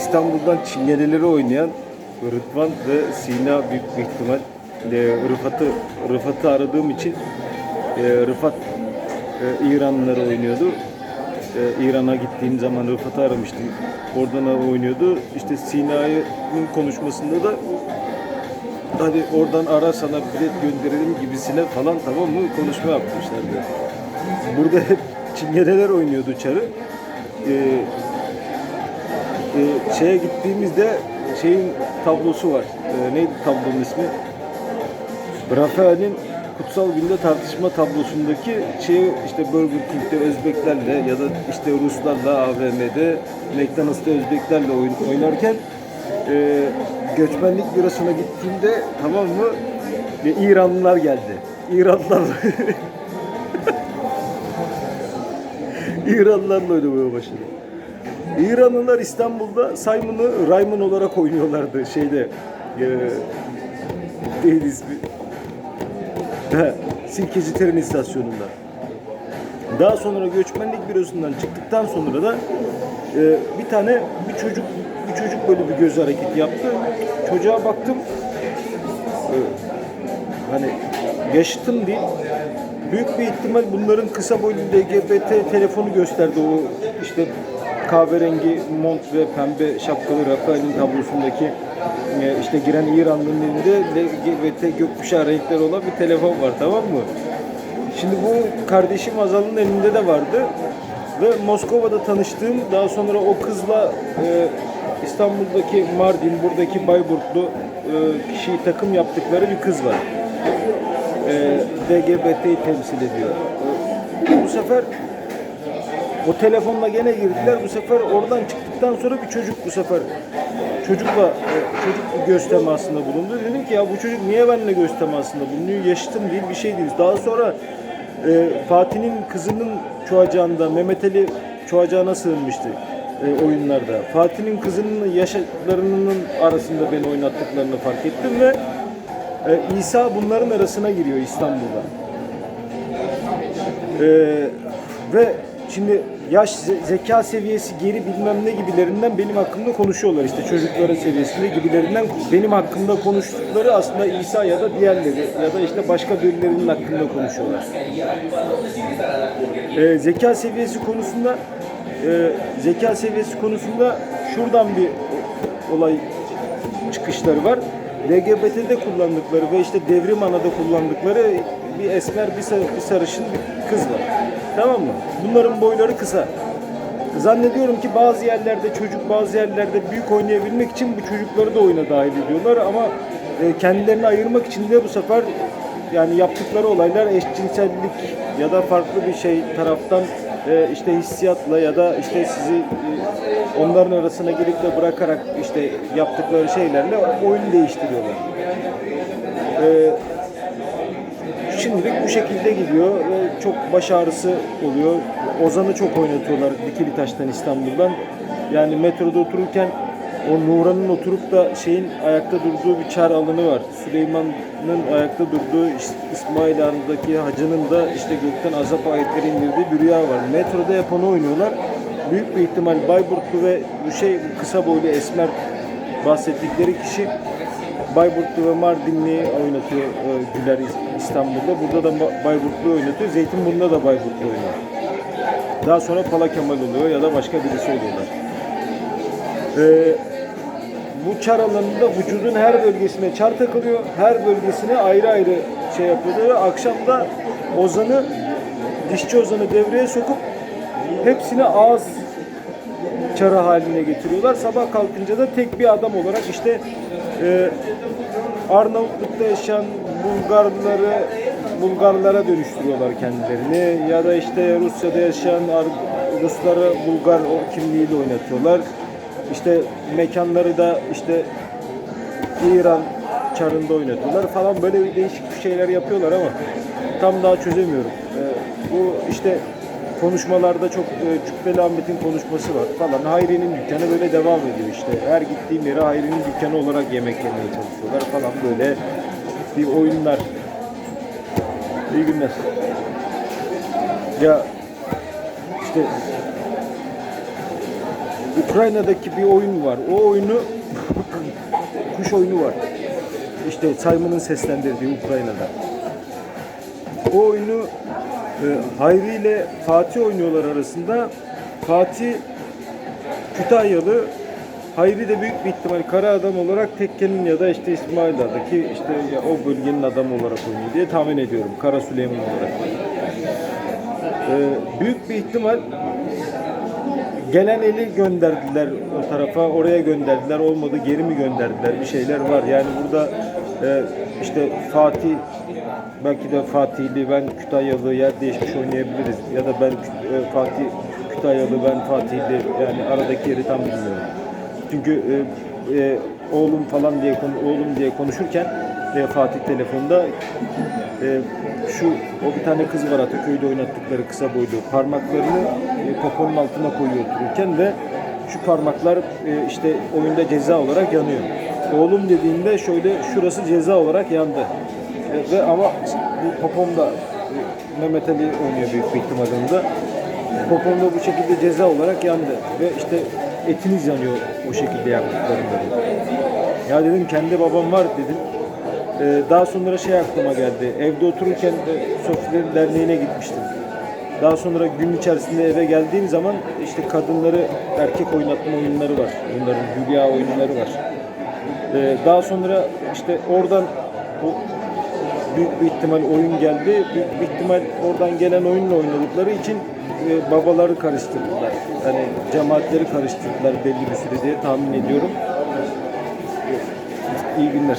İstanbul'dan çingeneleri oynayan Rıdvan ve Sina büyük bir ihtimal e, Rıfat'ı Rıfat'ı aradığım için e, Rıfat e, İranlıları oynuyordu. E, İran'a gittiğim zaman Rıfat'ı aramıştım. Oradan oynuyordu. İşte Sina'nın konuşmasında da hadi oradan ara sana bilet gönderelim gibisine falan tamam mı konuşma yapmışlardı. Burada hep çingeneler oynuyordu çarı. Ee, e, şeye gittiğimizde şeyin tablosu var. Ee, neydi tablonun ismi? Rafael'in Kutsal Günde tartışma tablosundaki şey işte Burger King'de Özbeklerle ya da işte Ruslarla AVM'de McDonald's'ta Özbeklerle oyun, oynarken e, göçmenlik bürosuna gittiğimde tamam mı ve İranlılar geldi. İranlılar İranlılarla oynamaya başladı. İranlılar İstanbul'da Simon'ı Rayman olarak oynuyorlardı şeyde. E, neydi ismi? He, Silkeci Tren İstasyonu'nda. Daha sonra göçmenlik bürosundan çıktıktan sonra da e, bir tane bir çocuk bir çocuk böyle bir göz hareketi yaptı. Çocuğa baktım. E, hani yaşıtım değil. Büyük bir ihtimal bunların kısa boylu LGBT telefonu gösterdi o işte kahverengi mont ve pembe şapkalı Rafael'in tablosundaki e, işte giren İranlı'nın elinde LGBT gökkuşağı renkleri olan bir telefon var tamam mı? Şimdi bu kardeşim Azal'ın elinde de vardı ve Moskova'da tanıştığım daha sonra o kızla e, İstanbul'daki Mardin, buradaki Bayburtlu e, kişiyi takım yaptıkları bir kız var. E, LGBT'yi temsil ediyor. E, bu sefer o telefonla gene girdiler. Bu sefer oradan çıktıktan sonra bir çocuk bu sefer çocukla e, çocuk göz temasında bulundu. Dedim ki ya bu çocuk niye benimle göz temasında bulunuyor? Yaşıtım değil bir şey değil. Daha sonra e, Fatih'in kızının çoğacağında Mehmet Ali çoğacağına sığınmıştı e, oyunlarda. Fatih'in kızının yaşlarının arasında beni oynattıklarını fark ettim ve e, İsa bunların arasına giriyor İstanbul'da. Ee, ve şimdi yaş ze- zeka seviyesi geri bilmem ne gibilerinden benim hakkımda konuşuyorlar işte çocukların seviyesinde gibilerinden benim hakkımda konuştukları aslında İsa ya da diğerleri ya da işte başka birilerinin hakkında konuşuyorlar. Ee, zeka seviyesi konusunda e, zeka seviyesi konusunda şuradan bir olay çıkışları var. LGBT'de kullandıkları ve işte devrim anada kullandıkları bir esmer, bir sarışın bir kız var. Tamam mı? Bunların boyları kısa. Zannediyorum ki bazı yerlerde çocuk, bazı yerlerde büyük oynayabilmek için bu çocukları da oyuna dahil ediyorlar ama e, kendilerini ayırmak için de bu sefer yani yaptıkları olaylar eşcinsellik ya da farklı bir şey taraftan e, işte hissiyatla ya da işte sizi e, onların arasına girip de bırakarak işte yaptıkları şeylerle oyun değiştiriyorlar. Şimdilik bu şekilde gidiyor ve çok baş ağrısı oluyor. Ozan'ı çok oynatıyorlar Dikili Taş'tan İstanbul'dan. Yani metroda otururken o Nuran'ın oturup da şeyin ayakta durduğu bir çar alanı var. Süleyman'ın ayakta durduğu İs- İsmail Han'daki hacının da işte gökten azap ayetleri indirdiği bir rüya var. Metroda hep onu oynuyorlar. Büyük bir ihtimal Bayburtlu ve bu şey kısa boylu esmer bahsettikleri kişi Bayburtlu ve Mardinli oynatıyor e, Güler İs- İstanbul'da. Burada da Bayburtlu oynatıyor. Zeytinburnu'nda da Bayburtlu oynuyor. Daha sonra Pala Kemal oluyor ya da başka birisi oluyorlar. Ee, bu çar alanında vücudun her bölgesine çar takılıyor. Her bölgesine ayrı ayrı şey yapıyorlar. Akşam da ozanı, dişçi ozanı devreye sokup hepsine ağız çarı haline getiriyorlar. Sabah kalkınca da tek bir adam olarak işte e, Arnavutluk'ta yaşayan Bulgarları Bulgarlara dönüştürüyorlar kendilerini ya da işte Rusya'da yaşayan Ar- Rusları Bulgar kimliğiyle oynatıyorlar. İşte mekanları da işte İran çarında oynatıyorlar falan böyle değişik bir şeyler yapıyorlar ama tam daha çözemiyorum. Ee, bu işte konuşmalarda çok e, Cübbeli Ahmet'in konuşması var falan. Hayri'nin dükkanı böyle devam ediyor işte. Her gittiğim yere Hayri'nin dükkanı olarak yemek yemeye çalışıyorlar falan böyle bir oyunlar. İyi günler. Ya işte Ukrayna'daki bir oyun var. O oyunu kuş oyunu var. İşte Simon'ın seslendirdiği Ukrayna'da. O oyunu e, Hayri ile Fatih oynuyorlar arasında. Fatih Kütahyalı Hayri de büyük bir ihtimal kara adam olarak Tekke'nin ya da işte İsmaila'daki işte ya o bölgenin adamı olarak oynuyor diye tahmin ediyorum. Kara Süleyman olarak. Ee, büyük bir ihtimal gelen eli gönderdiler o tarafa, oraya gönderdiler, olmadı geri mi gönderdiler bir şeyler var. Yani burada e, işte Fatih, belki de Fatihli, ben Kütahyalı yer değişmiş oynayabiliriz. Ya da ben e, Fatih Kütahyalı, ben Fatihli yani aradaki yeri tam bilmiyorum. Çünkü e, e, oğlum falan diye konu, oğlum diye konuşurken e, Fatih telefonda e, şu o bir tane kız var Ataköy'de oynattıkları kısa boylu parmaklarını e, poponun altına koyuyor otururken ve şu parmaklar e, işte oyunda ceza olarak yanıyor. Oğlum dediğinde şöyle şurası ceza olarak yandı. Ve ama bu popomda Mehmet Ali oynuyor büyük bir ihtimal onda. Popomda bu şekilde ceza olarak yandı ve işte etiniz yanıyor o şekilde yaptıklarında. Ya dedim kendi babam var dedim. Ee, daha sonra şey aklıma geldi. Evde otururken de Sofilerin Derneği'ne gitmiştim. Daha sonra gün içerisinde eve geldiğim zaman işte kadınları erkek oynatma oyunları var. Bunların hülya oyunları var. Ee, daha sonra işte oradan o büyük bir ihtimal oyun geldi. Büyük bir ihtimal oradan gelen oyunla oynadıkları için e, babaları karıştırdılar. Hani cemaatleri karıştırdılar belli bir süre diye tahmin ediyorum. İyi günler.